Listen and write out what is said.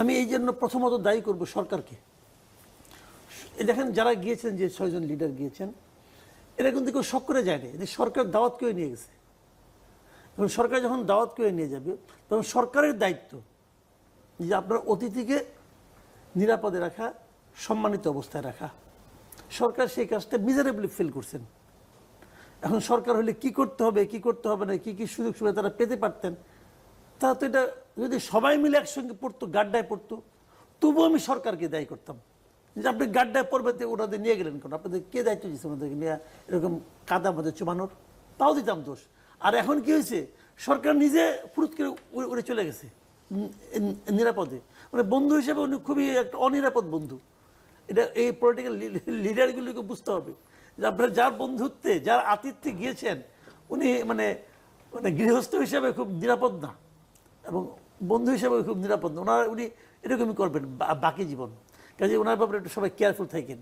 আমি এই জন্য প্রথমত দায়ী করব সরকারকে। দেখেন যারা গিয়েছেন, যে ছয়জন লিডার গিয়েছেন, এরা কিন্তু কেউ শখ করে যায়নি এদের সরকার দাওয়াত করে নিয়ে গেছে। এবং সরকার যখন দাওয়াত করে নিয়ে যাবে, তখন সরকারের দায়িত্ব যে আপনার অতিথিকে নিরাপদে রাখা, সম্মানিত অবস্থায় রাখা। সরকার সেই কাজটা মিজারেবলি ফিল করছেন। এখন সরকার হলে কি করতে হবে, কি করতে হবে না, কি কি সুযোগ সুবিধা তারা পেতে পারতেন তা তো এটা যদি সবাই মিলে একসঙ্গে পড়তো, গাড্ডায় পড়তো, তবুও আমি সরকারকে দায়ী করতাম। যে আপনি গাড্ডায় পড়বে তো ওনাদের নিয়ে গেলেন কেন? আপনাদের কে দায়িত্ব দিচ্ছে আমাদেরকে নিয়ে? এরকম কাদা মধ্যে চুমানোর তাও দিতাম দোষ। আর এখন কি হয়েছে? সরকার নিজে ফুরুত করে উড়ে চলে গেছে নিরাপদে। মানে বন্ধু হিসেবে উনি খুবই একটা অনিরাপদ বন্ধু। এটা এই পলিটিক্যাল লিডারগুলিকে বুঝতে হবে যে আপনার যার বন্ধুত্বে, যার আতিথ্যে গিয়েছেন, উনি মানে মানে গৃহস্থ হিসেবে খুব নিরাপদ না। এবং বন্ধু হিসেবে খুব নিরাপদ ওনারা, উনি এরকমই করবেন বাকি জীবন। কাজে ওনার ব্যাপারে একটু সবাই কেয়ারফুল থাকেন।